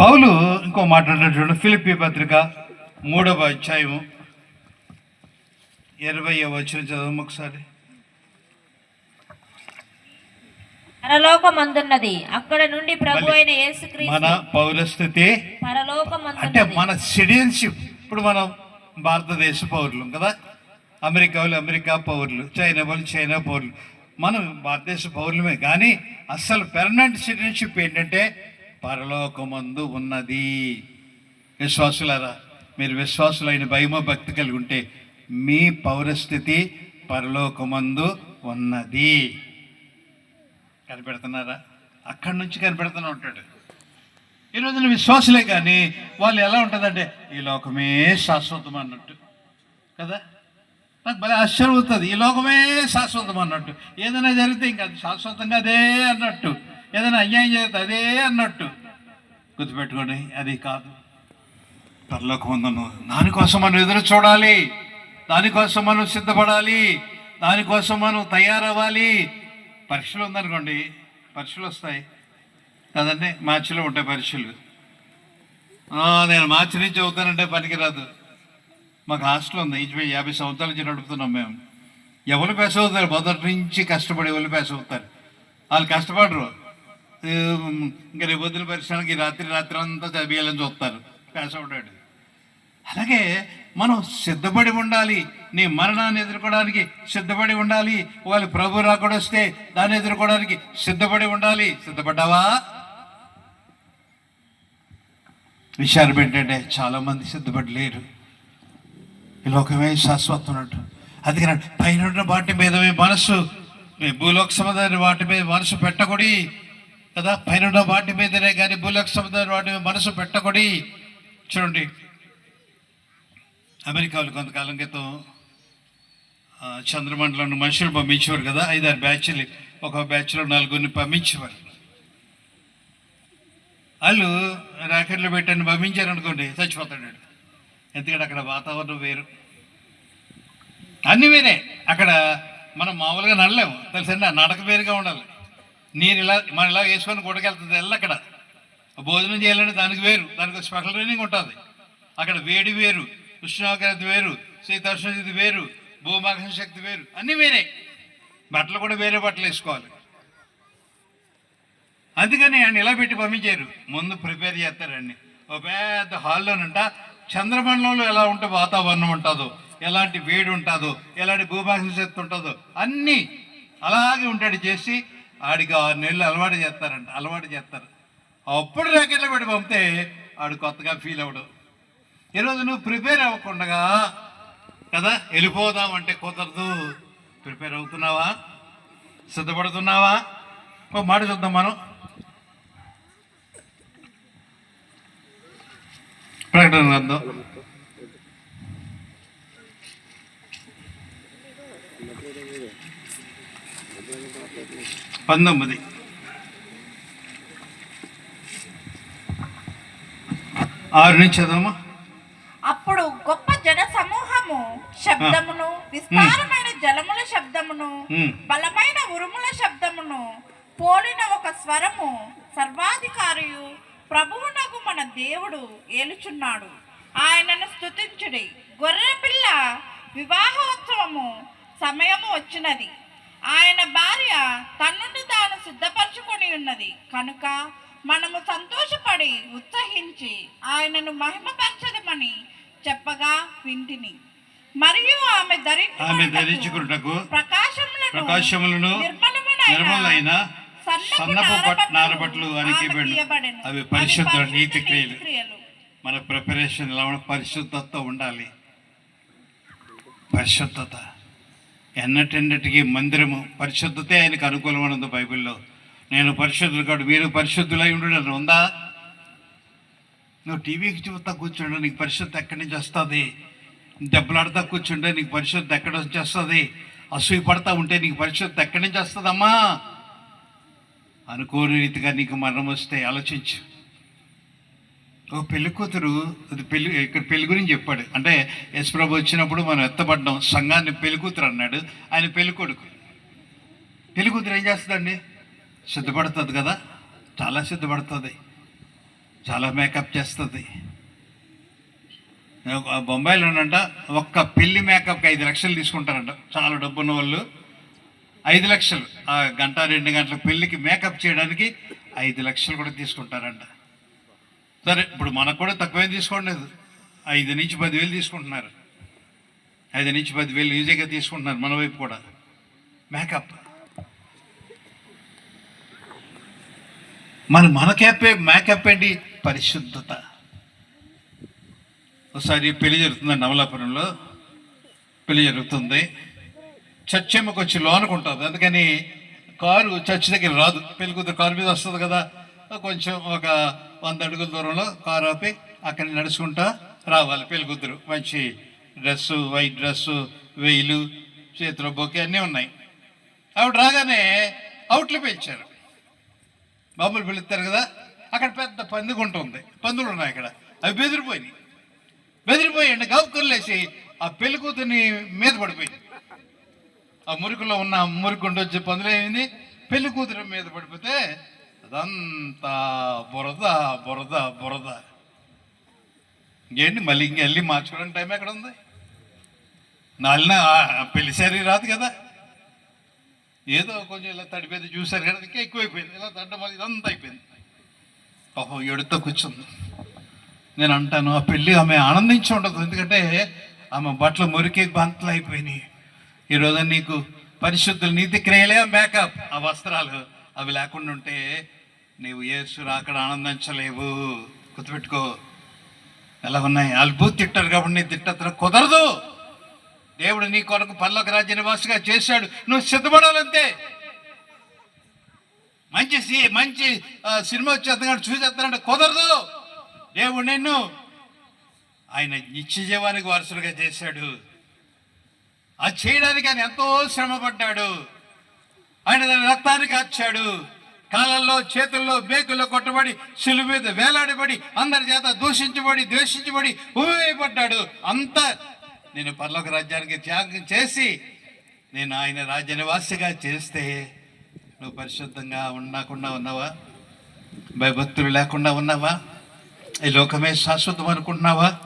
పౌలు ఇంకో మాట్లాడినటువంటి ఫిలిపి పత్రిక మూడవ అధ్యాయము ఇరవై వచ్చిన చదువు ఒకసారి? పరలోకమందున్నది. అక్కడ నుండి ప్రభు అయిన యేసుక్రీస్తు మన పౌరస్థితి అంటే పరలోకమందున్నది మన సిటిజన్షిప్. ఇప్పుడు మనం భారతదేశ పౌరులు కదా? అమెరికా వాళ్ళు అమెరికా పౌరులు చైనా వాళ్ళు చైనా పౌరులు. మనం భారతదేశ పౌరులమే. కానీ అసలు పెర్మనెంట్ సిటిజన్షిప్ ఏంటంటే పరలోకమందు ఉన్నది. విశ్వాసులారా మీరు విశ్వాసులైన భయమ భక్తి కలిగి ఉంటే మీ పౌరస్థితి పరలోకమందు ఉన్నది. కనిపెడుతున్నారా? అక్కడి నుంచి కనిపెడుతూనే ఉంటాడు. ఈ రోజున విశ్వాసులే కానీ వాళ్ళు ఎలా ఉంటుందంటే ఈ లోకమే శాశ్వతం అన్నట్టు. కదా? నాకు భలే ఆశ్చర్యం అవుతుంది. ఈ లోకమే శాశ్వతం అన్నట్టు. ఏదైనా జరిగితే ఇంకా అది శాశ్వతంగా అదే అన్నట్టు. ఏదైనా అన్యాయం జరిగితే అదే అన్నట్టు. గుర్తుపెట్టుకోండి అది కాదు. పరలోకమందును దానికోసం మనం ఎదురు చూడాలి. దానికోసం మనం సిద్ధపడాలి. దానికోసం మనం తయారవ్వాలి. పరీక్షలు ఉందనుకోండి పరీక్షలు వస్తాయి. కదండి? మార్చిలో ఉంటాయి పరీక్షలు. నేను మార్చి నుంచి చదువుతానంటే పనికిరాదు. మాకు హాస్టల్ ఉంది. ఇంచుమించు యాభై సంవత్సరాల నుంచి నడుపుతున్నాం మేము. ఎవరు పేస అవుతారు మొదటి నుంచి కష్టపడి ఎవరు పేస అవుతారు వాళ్ళు కష్టపడరు. ఇంకా రేపొద్దుల పరిశ్రమకి రాత్రి రాత్రి అంతా చదివేయాలని చూస్తారు. పేస అవుతాడు. అలాగే మనం సిద్ధపడి ఉండాలి. నీ మరణాన్ని ఎదుర్కోవడానికి సిద్ధపడి ఉండాలి. వాళ్ళు ప్రభు రాకుండా వస్తే దాన్ని ఎదుర్కోవడానికి సిద్ధపడి ఉండాలి. సిద్ధపడ్డావా? విషయాలు ఏంటంటే చాలామంది సిద్ధపడలేరు. సిద్ధపడి ఈ లోకమే శాశ్వతం ఉన్నట్టు అందుకని పైన వాటి మీద మీ మనసు మీ భూలోక సముదాయ వాటి మీద మనసు పెట్టకూడి కదా? పైన వాటి మీదనే కానీ భూలోక సంబంధమైన వాటి మీద మనసు పెట్టకూడి చూడండి. అమెరికాలో కొంతకాలం క్రితం చంద్రమండలం మనుషులు పంపించేవారు కదా? ఐదారు బ్యాచ్లు ఒక బ్యాచ్లో నలుగురిని పంపించేవారు. వాళ్ళు రాకెట్లు పెట్టని పంపించారు అనుకోండి చచ్చిపోతాడు. ఎందుకంటే అక్కడ వాతావరణం వేరు. అన్నీ వేరే. అక్కడ మనం మామూలుగా నడలేము. తెలుసండి ఆ నడక వేరుగా ఉండాలి. నేను ఇలా మనం ఇలా వేసుకొని గుడకెళ్తుంది వెళ్ళి అక్కడ. భోజనం చేయాలంటే దానికి వేరు దానికి స్పెషల్ ట్రైనింగ్ ఉంటుంది. అక్కడ వేడి వేరు ఉష్ణోగ్రత వేరు శీతోష్ణస్థితి వేరు భూమాకర్షణ శక్తి వేరు అన్నీ వేరే. బట్టలు కూడా వేరే బట్టలు వేసుకోవాలి. అందుకని ఆయన ఇలా పెట్టి పంపించారు. ముందు ప్రిపేర్ చేస్తారండి ఒక పెద్ద హాల్లోనంట చంద్రమండలంలో ఎలా ఉంటే వాతావరణం ఉంటుందో ఎలాంటి వేడి ఉంటుందో ఎలాంటి భూభాషణ శక్తి ఉంటుందో అన్నీ అలాగే ఉంటాడు చేసి ఆడికి ఆరు నెలలు అలవాటు చేస్తారంట అలవాటు చేస్తారు. అప్పుడు ర్యాకెట్లో పెట్టి పంపితే ఆడు కొత్తగా ఫీల్ అవ్వడు. ఈరోజు నువ్వు ప్రిపేర్ అవ్వకుండా కదా వెళ్ళిపోదాం అంటే కుదరదు. ప్రిపేర్ అవుతున్నావా? సిద్ధపడుతున్నావా? ఒక మాట చూద్దాం మనం. ప్రకటన పంతొమ్మిది. ఆరు నుంచి చదవమా? అప్పుడు గొప్ప జన సమూహము శబ్దమును విస్తారమైన జలముల శబ్దమును. బలమైన ఉరుముల శబ్దమును పోలిన ఒక స్వరము సర్వాధికారియు ప్రభువునకు మన దేవుడు ఏలుచున్నాడు. ఆయనను స్తుతించుడి. గొర్రె పిల్ల వివాహోత్సవము సమయము వచ్చినది. ఆయన భార్య తన్నుని తాను సిద్ధపరచుకొని ఉన్నది. కనుక మనము సంతోషపడి ఉత్సహించి ఆయనను మహిమపరచదమని చెప్పగా వింటిని. మరియు ఆమె ఆమె ధరించుకున్నటకు ప్రకాశములను నిర్మలైన సన్నపు ఆమెకు ఇయ్యబడెను. అవి పరిశుద్ధ నీతి క్రియలు. మన ప్రిపరేషన్ ఎలా? పరిశుద్ధత ఉండాలి. పరిశుద్ధత. ఎన్నటెన్నటికీ మందిరము పరిశుద్ధతే ఆయనకు అనుకూలమైనది బైబిల్లో. నేను పరిశుద్ధులు కాదు మీరు పరిశుద్ధులై ఉండడం ఉందా? నువ్వు టీవీకి చూస్తా కూర్చుంటే నీకు పరిశుద్ధి ఎక్కడి నుంచి వస్తుంది? దెబ్బలాడుతా కూర్చుంటే నీకు పరిశుద్ధి ఎక్కడ నుంచి వస్తుంది? అసూయ పడతా ఉంటే నీకు పరిశుద్ధి ఎక్కడి నుంచి వస్తుందమ్మా? అనుకోని రీతిగా నీకు మరణం వస్తే ఆలోచించు. పెళ్ళి కూతురు అది పెళ్ళి ఇక్కడ పెళ్ళి గురించి చెప్పాడు. అంటే యశ్ ప్రభు వచ్చినప్పుడు మనం ఎత్తబడ్డం. సంఘాన్ని పెళ్ళి కూతురు అన్నాడు. ఆయన పెళ్ళి కొడుకు. పెళ్ళి కూతురు ఏం చేస్తుందండి? సిద్ధపడుతుంది కదా. చాలా సిద్ధపడుతుంది. చాలా మేకప్ చేస్తుంది. ఆ బొంబాయిలోనంట ఒక్క పెళ్ళి మేకప్కి ఐదు లక్షలు తీసుకుంటారంట. చాలా డబ్బున్న వాళ్ళు ఐదు లక్షలు. ఆ గంట రెండు గంటల పెళ్ళికి మేకప్ చేయడానికి ఐదు లక్షలు కూడా తీసుకుంటారంట. సరే ఇప్పుడు మనకు కూడా తక్కువేం తీసుకోలేదు ఐదు నుంచి పదివేలు తీసుకుంటున్నారు. ఐదు నుంచి పదివేలు ఈజీగా తీసుకుంటున్నారు మన వైపు కూడా. మేకప్ మరి మనకేపే మేకప్ ఏంటి? పరిశుద్ధత. ఒకసారి పెళ్ళి జరుగుతుంది నవలాపురంలో. పెళ్ళి జరుగుతుంది. చచ్చెమ్మకు వచ్చి లోనకుంటుంది అందుకని కారు చర్చ్ దగ్గర రాదు. పెళ్ళి కూతురు కారు మీద వస్తుంది కదా. కొంచెం ఒక వంద అడుగుల దూరంలో కారు ఆపి అక్కడ నడుచుకుంటా రావాలి. పెళ్ళికూతురు. మంచి డ్రెస్సు వైట్ డ్రెస్సు వెయిలు చేతిలో బొకే అన్నీ ఉన్నాయి. ఆవిడ రాగానే అవుట్లు పెంచారు. బాబులు పిలుస్తారు కదా అక్కడ పెద్ద పందిగుంట ఉంది. పందులు ఉన్నాయి అక్కడ. అవి బెదిరిపోయినాయి. బెదిరిపోయండి గౌకుర్లేసి ఆ పెళ్ళికూతుని మీద పడిపోయింది. ఆ మురికులో ఉన్న ఆ వచ్చే పందులు ఏమైంది? పెళ్ళి కూతురు మీద పడిపోతే అదంతా బురద బురద బురద. ఇంకేంటి? మళ్ళీ ఇంక వెళ్ళి మార్చుకోవడానికి టైం ఎక్కడ ఉంది? నాలిన పెళ్ళిసారి రాదు కదా? ఏదో కొంచెం ఇలా తడిపోయింది చూసారు కదా ఇంకా ఎక్కువైపోయింది. ఇలా తడ్డ మళ్ళీ ఇదంతా అయిపోయింది. పాపం ఎడుతో కూర్చుంది. నేను అంటాను ఆ పెళ్ళి ఆమె ఆనందించి ఉండదు. ఎందుకంటే ఆమె బట్టలు మురికి బంతలు అయిపోయినాయి. ఈరోజు నీకు పరిశుద్ధులు నీతి క్రియలే మేకప్. ఆ వస్త్రాలు. అవి లేకుండా ఉంటే నీవు యేసు అక్కడ ఆనందించలేవు. గుర్తుపెట్టుకో. ఎలా ఉన్నాయి? వాళ్ళు బూత్ తిట్టారు కాబట్టి నీ తిట్టత్ర కుదరదు. దేవుడు నీ కొరకు పల్లొక రాజ్య నివాసిగా చేశాడు. నువ్వు సిద్ధపడాలంతే. మంచి సి- మంచి సినిమా వచ్చేస్తున్నాడు చూసేస్తున్నాడు కుదరదు. దేవుడు నిన్ను ఆయన నిత్య జీవానికి వారసులుగా చేశాడు. అది చేయడానికి ఆయన ఎంతో శ్రమపడ్డాడు. ఆయన తన రక్తాన్ని కాచాడు. చేతుల్లో బేకుల్లో కొట్టబడి సిలువ మీద వేలాడబడి అందరి చేత దూషించబడి ద్వేషించబడి ఊవేయబడ్డాడు అంత నేను పర్లోక రాజ్యానికి త్యాగం చేసి నేను ఆయన రాజ్య నివాసిగా చేస్తే నువ్వు పరిశుద్ధంగా ఉండకుండా ఉన్నావా? భయభక్తులు లేకుండా ఉన్నావా? ఈ లోకమే శాశ్వతం అనుకుంటున్నావా?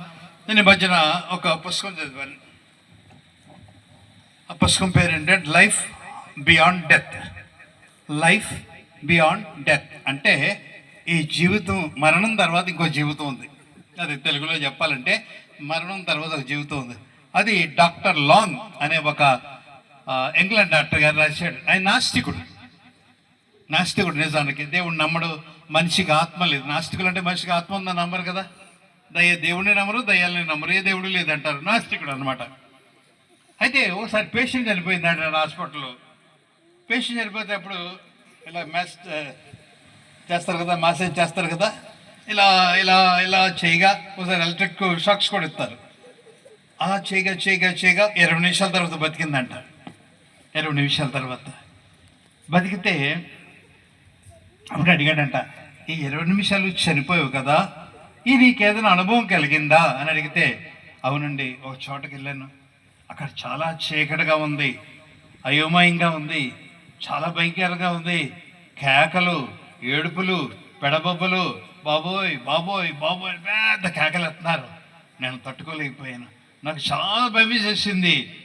నేను మధ్యన ఒక పుస్తకం చదివాను. ఆ పుస్తకం పేరు ఏంటంటే life beyond death life beyond death అంటే ఈ జీవితం మరణం తర్వాత ఇంకో జీవితం ఉంది. అది తెలుగులో చెప్పాలంటే మరణం తర్వాత ఒక జీవితం ఉంది. అది డాక్టర్ లాంగ్ అనే ఒక ఇంగ్లాండ్ డాక్టర్ గారు రాశాడు. ఆయన నాస్తికుడు. నాస్తికుడు నిజానికి. దేవుడు నమ్మడు మనిషికి ఆత్మ లేదు. నాస్తికులు అంటే మనిషికి ఆత్మ ఉందని నమ్మరు కదా. దయ దేవుడిని నమ్మరు దయ్యాలని నమ్మరు. ఏ దేవుడు లేదంటారు? నాస్తికుడు అనమాట అయితే ఓసారి పేషెంట్ చనిపోయిందంట హాస్పిటల్లో. పేషెంట్ చనిపోతే అప్పుడు ఇలా మ్యాస్ చేస్తారు కదా మాసేజ్ చేస్తారు కదా ఇలా ఇలా ఇలా చేయగా ఒకసారి ఎలక్ట్రిక్ షాక్స్ కూడా ఇస్తారు. అలా చేయగా చేయగా చేయగా ఇరవై నిమిషాల తర్వాత బతికిందంట. ఇరవై నిమిషాల తర్వాత. బతికితే అప్పుడు అడిగాడంట ఈ ఇరవై నిమిషాలు చనిపోయావు కదా ఈ నీకేదైనా అనుభవం కలిగిందా? అని అడిగితే అవునండి ఒక చోటకి వెళ్ళాను. అక్కడ చాలా చీకటిగా ఉంది అయోమయంగా ఉంది చాలా భయంకరంగా ఉంది. కేకలు ఏడుపులు పెడబొబ్బలు బాబోయ్ బాబోయ్ బాబోయ్ పెద్ద కేకలు ఎత్తున్నారు. నేను తట్టుకోలేకపోయాను. నాకు చాలా భయం చేసింది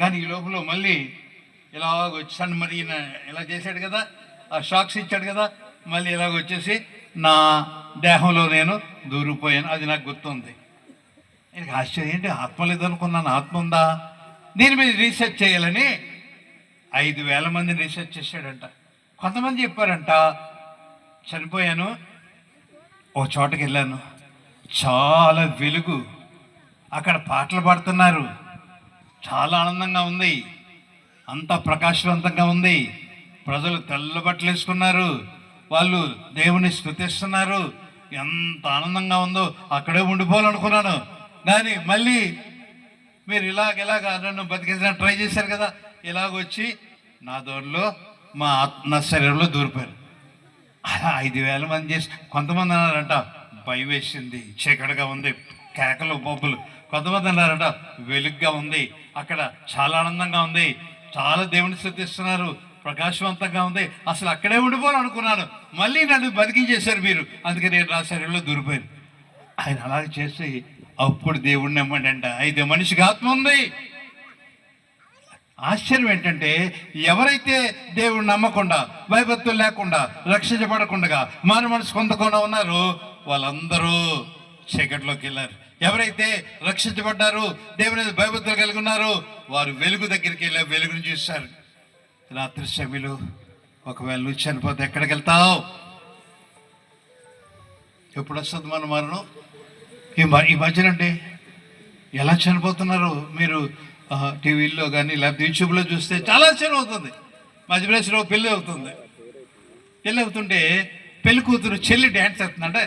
కానీ ఈ లోపల మళ్ళీ ఇలా వచ్చాను మరి ఇలా చేశాడు కదా ఆ షాక్స్ ఇచ్చాడు కదా మళ్ళీ ఇలాగ వచ్చేసి నా దేహంలో నేను దూరిపోయాను. అది నాకు గుర్తుంది. నేను ఆశ్చర్యం ఏంటి? ఆత్మ లేదనుకున్నాను. ఆత్మ ఉందా? దీని మీద రీసెర్చ్ చేయాలని ఐదు వేల మందిని రీసెర్చ్ చేశాడంట. కొంతమంది చెప్పారంట చనిపోయాను ఓ చోటకి వెళ్ళాను. చాలా వెలుగు. అక్కడ పాటలు పాడుతున్నారు. చాలా ఆనందంగా ఉంది. అంత ప్రకాశవంతంగా ఉంది. ప్రజలు తెల్ల బట్టలు వేసుకున్నారు. వాళ్ళు దేవుని స్థుతిస్తున్నారు. ఎంత ఆనందంగా ఉందో అక్కడే ఉండిపోవాలనుకున్నాను. కానీ మళ్ళీ మీరు ఇలాగ ఇలాగ నన్ను బతికేసిన ట్రై చేశారు కదా. ఇలాగ వచ్చి నా దోణిలో మా ఆత్మ నా శరీరంలో దూరిపోయారు. అలా ఐదు వేల మంది చేసి కొంతమంది అన్నారంట భయం వేసింది చీకటిగా ఉంది కేకలు బొబ్బులు. కొంతమంది అన్నారంట వెలుగ్గా ఉంది అక్కడ చాలా ఆనందంగా ఉంది చాలా దేవుని శ్రద్ధిస్తున్నారు ప్రకాశవంతంగా ఉంది అసలు అక్కడే ఉండిపోవాలనుకున్నాను మళ్ళీ నన్ను బతికించేశారు మీరు అందుకే నేను నా శరీరంలో దూరిపోయాను. ఆయన అలాగే చేసి అప్పుడు దేవుడిని నమ్మండి అంట అయితే మనిషికి ఆత్మ ఉంది. ఆశ్చర్యం ఏంటంటే ఎవరైతే దేవుడు నమ్మకుండా భయభక్తులు లేకుండా రక్షించబడకుండా మారు మనసు పొందకుండా ఉన్నారో వాళ్ళందరూ చీకట్లోకి వెళ్ళారు. ఎవరైతే రక్షించబడ్డారు దేవుని భయభక్తులు కలిగి ఉన్నారో వారు వెలుగు దగ్గరికి వెళ్ళి వెలుగును చూశారు. రాత్రి సమయంలో ఒకవేళ నువ్వు చనిపోతే ఎక్కడికి వెళ్తావు? ఎప్పుడు వస్తుంది మన మరణం? ఈ మధ్యనండి. ఎలా చనిపోతున్నారు? మీరు టీవీల్లో కానీ లేకపోతే యూట్యూబ్లో చూస్తే చాలా ఆశ్చర్యం అవుతుంది. మధ్యప్రదేశ్లో పెళ్ళి అవుతుంది. పెళ్ళి అవుతుంటే పెళ్ళి కూతురు చెల్లి డ్యాన్స్ వేస్తుందంటే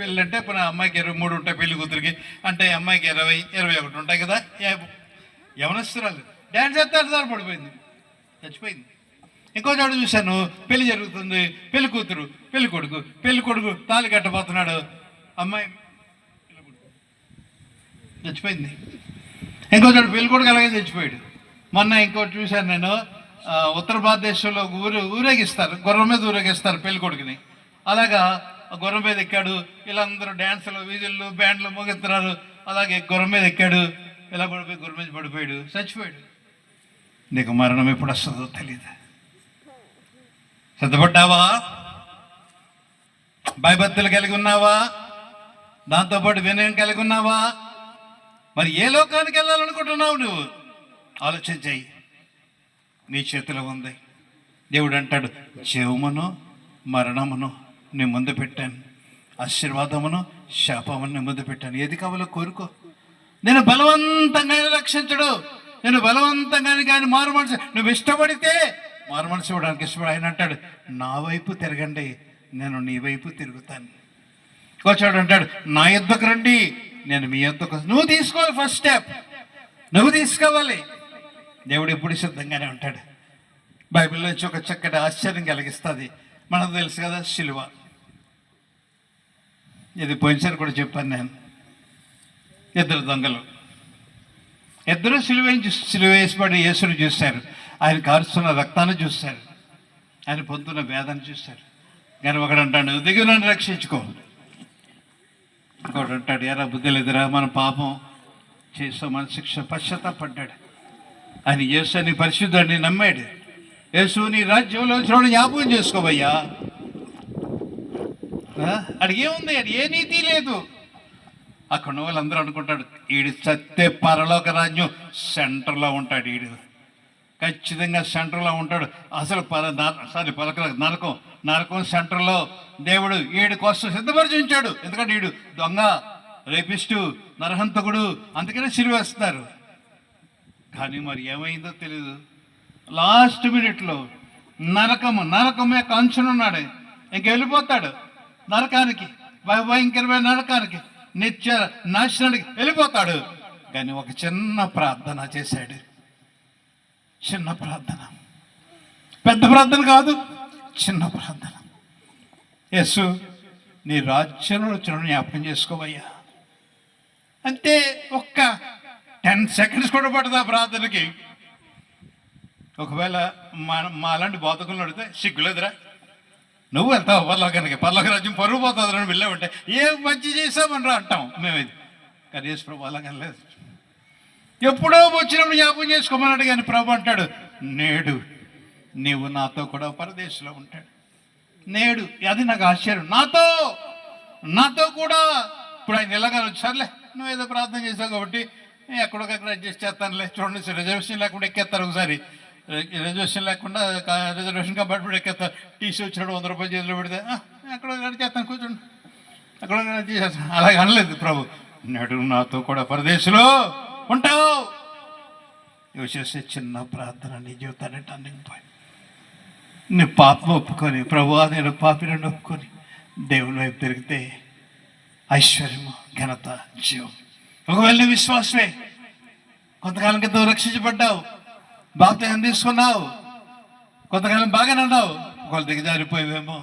పెళ్ళి అంటే మన అమ్మాయికి ఇరవై మూడు ఉంటాయి పెళ్ళి కూతురికి అంటే అమ్మాయికి ఇరవై ఇరవై ఒకటి ఉంటాయి కదా యవనస్తురాలు. డ్యాన్స్ వేస్తారు సార్ పడిపోయింది. చచ్చిపోయింది. ఇంకో చోట చూశాను పెళ్ళి జరుగుతుంది పెళ్ళి కూతురు పెళ్ళి కొడుకు పెళ్ళి కొడుకు తాళి కట్టబోతున్నాడు. అమ్మాయి చచ్చిపోయింది. ఇంకో చోట కూడా అలాగే చచ్చిపోయాడు. మొన్న ఇంకోటి చూశాను నేను ఉత్తర భారతదేశంలో ఊరు ఊరేగిస్తారు గుర్రం మీద ఊరేగిస్తారు పెళ్ళి కొడుకుని అలాగా గుర్రం మీద ఎక్కాడు వీళ్ళందరూ డ్యాన్సులు వీధులు బ్యాండ్లు మోగిస్తున్నారు అలాగే గుర్రం మీద ఎక్కాడు ఇలా పడిపోయి గుర్రం మీద పడిపోయాడు చచ్చిపోయాడు. నీకు మరణం ఎప్పుడు వస్తుందో తెలియదు సిద్ధపడ్డావా? భయభక్తులు కలిగి ఉన్నావా? దాంతోపాటు వినయం కలిగి ఉన్నావా? మరి ఏ లోకానికి వెళ్ళాలనుకుంటున్నావు నువ్వు? ఆలోచన చెయ్యి నీ చేతిలో ఉంది. దేవుడు అంటాడు జీవమును మరణమును నీ ముందు పెట్టాను. ఆశీర్వాదమును శాపమును నీ ముందు పెట్టాను. ఏది కావాలో కోరుకో. నేను బలవంతంగా రక్షించడు. నేను బలవంతంగా కానీ మారు మనసు నువ్వు ఇష్టపడితే మారు మనసు ఇవ్వడానికి ఇష్టపడు. ఆయన అంటాడు నా వైపు తిరగండి. నేను నీ వైపు తిరుగుతాను. కూర్చోడు అంటాడు నా యుద్ధకు రండి. నేను మీ యుద్ధకు నువ్వు తీసుకోవాలి ఫస్ట్ స్టెప్ నువ్వు తీసుకోవాలి. దేవుడు ఎప్పుడు సిద్ధంగానే ఉంటాడు. బైబిల్లో ఒక చక్కటి ఆశ్చర్యం కలిగిస్తుంది. మనకు తెలుసు కదా శిలువ. ఇది పోయినసారి కూడా చెప్పాను నేను. ఇద్దరు దొంగలు. ఇద్దరు సిలువ సిలువేసిపడి యేసుని చూశారు. ఆయన కారుస్తున్న రక్తాన్ని చూశారు. ఆయన పొందుతున్న వేదన చూశారు. కానీ ఒకడు అంటాడు రక్షించుకో. ఇంకోటి అంటాడు ఎరా బుద్ధి లేదురా మన పాపం చేసో మన శిక్ష పశ్చాత్తాపడ్డాడు. ఆయన యేసు అని పరిశుద్ధుడిని నమ్మాడు. యేసు నీ రాజ్యంలో చూడ జ్ఞాపకం చేసుకోవయ్యా. అడిగి ఏముంది? అది ఏ నీతి లేదు. అక్కడ వాళ్ళందరూ అనుకుంటాడు ఈడు సత్తే పరలోక రాజ్యం సెంటర్లో ఉంటాడు ఈడు. ఖచ్చితంగా సెంటర్లో ఉంటాడు. అసలు పర సారీ పలక నరకం. నరకం సెంటర్లో దేవుడు ఏడు కోసం సిద్ధపరిచి ఉంచాడు ఎందుకంటే ఈడు దొంగ రేపిస్టు నరహంతకుడు అందుకనే సిరివేస్తున్నారు కానీ మరి ఏమైందో తెలియదు లాస్ట్ మినిట్లో నరకము నరకం యొక్క అంచునున్నాడు ఇంక వెళ్ళిపోతాడు నరకానికి భయ- భయంకరమైన నరకానికి నిత్య నాశనానికి వెళ్ళిపోతాడు. కానీ ఒక చిన్న ప్రార్థన చేశాడు. చిన్న ప్రార్థన. పెద్ద ప్రార్థన కాదు. చిన్న ప్రార్థన. యేసు నీ రాజ్యంలో వచ్చిన జ్ఞాపకం చేసుకోవయ్యా. అంటే ఒక్క టెన్ సెకండ్స్ కూడా పడుతుంది ఆ ప్రార్థనకి. ఒకవేళ మా మా బోధకులు బోధకులను అడిగితే సిగ్గులేదురా. నువ్వు వెళ్తావు పర్లోకానికి. పర్లోక రాజ్యం పరుగు పోతుంది అని వెళ్ళామంటే ఏ మంచి చేసామని అంటాం మేము ఇది. కానీ యేసు ప్రభు అలాగే లేదు ఎప్పుడో వచ్చినప్పుడు జ్ఞాపకం చేసుకోమన్నాడు కానీ ప్రభు అంటాడు నేడు నీవు నాతో కూడా పరదేశంలో ఉంటాడు. నేడు అది నాకు ఆశ్చర్యం. నాతో నాతో కూడా ఇప్పుడు ఆయన ఇలాగా వచ్చారులే. నువ్వు ఏదో ప్రార్థన చేసావు కాబట్టి ఎక్కడొకక్కడ అడ్జస్ట్ చేస్తానులే. చూడండి రిజర్వేషన్ లేకుండా ఎక్కేస్తారు ఒకసారి. రిజర్వేషన్ లేకుండా రిజర్వేషన్ కాబట్టి ఎక్కేస్తారు. టీసీ వచ్చినాడు వంద రూపాయలు చేతిలో పెడితే ఎక్కడో చేస్తాను కూర్చోండి. ఎక్కడో చేస్తాను. చేసేస్తాను అలాగే అనలేదు ప్రభు. నేడు నాతో కూడా పరదేశంలో ఉంటావు. ఇవి చేసే చిన్న ప్రార్థన నీ జీవితాన్ని టర్నింగ్ పాయింట్. నీ పాపం ఒప్పుకొని ప్రభు నేను పాపిని ఒప్పుకొని దేవుని వైపు తిరిగితే ఐశ్వర్యము ఘనత జీవం. ఒకవేళ నీ విశ్వాసమే కొంతకాలం క్రితం రక్షించబడ్డావు బాప్తీసం తీసుకున్నావు కొంతకాలం బాగానే ఉన్నావు ఒకవేళ దిగజారిపోయావేమో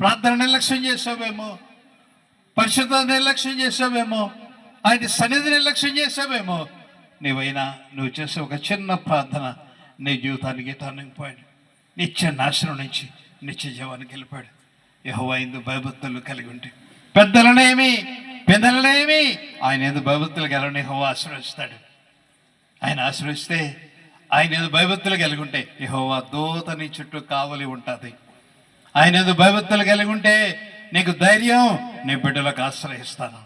ప్రార్థన నిర్లక్ష్యం చేసావేమో పరిశుద్ధ నిర్లక్ష్యం చేసావేమో ఆయన సన్నిధి నిర్లక్ష్యం చేసావేమో నీవైనా నువ్వు చేసే ఒక చిన్న ప్రార్థన నీ జీవితానికి టర్నింగ్ పాయింట్ నిత్య నాశనం నుంచి నిత్య జీవానికి గెలిపాడు. యహోవా ఎందు భయభక్తులు కలిగి ఉంటే. పెద్దలనేమి? పెద్దలనేమి? ఆయన ఎందు భయభక్తులు కలవని యహోవా ఆశ్రయిస్తాడు. ఆయన ఆశ్రయిస్తే ఆయన ఏదో భయభక్తులు కలిగి ఉంటే యహోవా దూత నీ చుట్టూ కావలి ఉంటుంది. ఆయన ఏదో భయభక్తులు కలిగి ఉంటే నీకు ధైర్యం నీ బిడ్డలకు ఆశ్రయిస్తాను.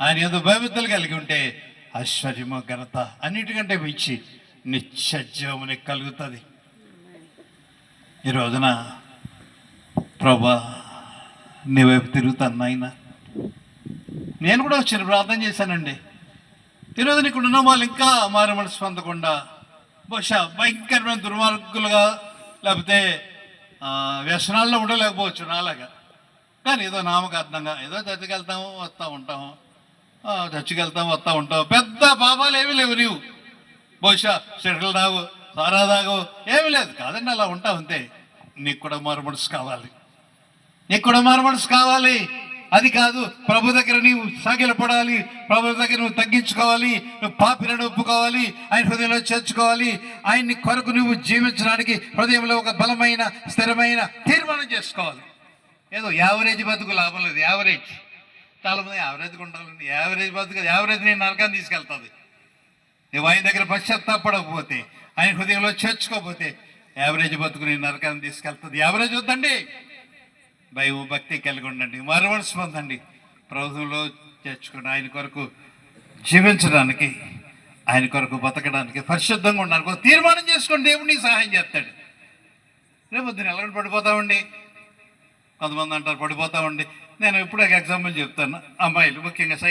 ఆయన ఏదో భయభక్తులు కలిగి ఉంటే ఆశ్చర్యము ఘనత అన్నిటికంటే మించి నిత్య జీవము కలుగుతుంది. ఈ రోజున ప్రభా నీ వైపు తిరుగుతాను నాయన. నేను కూడా వచ్చిన ప్రార్థన చేశానండి. ఈరోజు ఇక్కడ ఉన్న వాళ్ళు ఇంకా మారు మనసు పొందకుండా బహుశా భయంకరమైన దుర్మార్గులుగా లేకపోతే వ్యసనాల్లో ఉండలేకపోవచ్చు నాలాగా. కానీ ఏదో నామకార్థంగా ఏదో చర్చికి వెళ్తాము వస్తూ ఉంటాము. ఆ, చర్చికి వెళ్తాము వస్తూ ఉంటాము. పెద్ద పాపాలు ఏమీ లేవు నీవు. బహుశా చెడులు రావు సారా తాగు ఏమీ లేదు. కాదండి అలా ఉంటా అంతే. నీకు కూడా మారు మనసు కావాలి. నీకు కూడా మారు మనసు కావాలి. అది కాదు ప్రభు దగ్గర నీవు సాగిలపడాలి ప్రభు దగ్గర నువ్వు తగ్గించుకోవాలి. నువ్వు పాపిలను ఒప్పుకోవాలి. ఆయన హృదయంలో చేర్చుకోవాలి. ఆయన్ని కొరకు నువ్వు జీవించడానికి హృదయంలో ఒక బలమైన స్థిరమైన తీర్మానం చేసుకోవాలి. ఏదో యావరేజ్ బతుకు లాభం లేదు. యావరేజ్. చాలామంది యావరేజ్గా ఉండాలండి. యావరేజ్ బతుకు యావరేజ్ నేను నరకాన్ని తీసుకెళ్తుంది. నువ్వు ఆయన దగ్గర పశ్చాత్తాపడకపోతే ఆయన హృదయంలో చేర్చుకోకపోతే యావరేజ్ బతుకుని నరకాన్ని తీసుకెళ్తుంది. యావరేజ్ వద్దండి. భయం భక్తి కలిగి ఉండండి. మరవలసి పొందండి ప్రభుత్వంలో చేర్చుకుని ఆయన కొరకు జీవించడానికి ఆయన కొరకు బతకడానికి పరిశుద్ధంగా ఉండడానికి ఒక తీర్మానం చేసుకొని దేవుడు నీకు సహాయం చేస్తాడు. రేపు పొద్దున ఎలాగ పడిపోతామండి. కొంతమంది అంటారు పడిపోతామండి. నేను ఇప్పుడు ఎగ్జాంపుల్ చెప్తాను. అమ్మాయిలు ముఖ్యంగా సై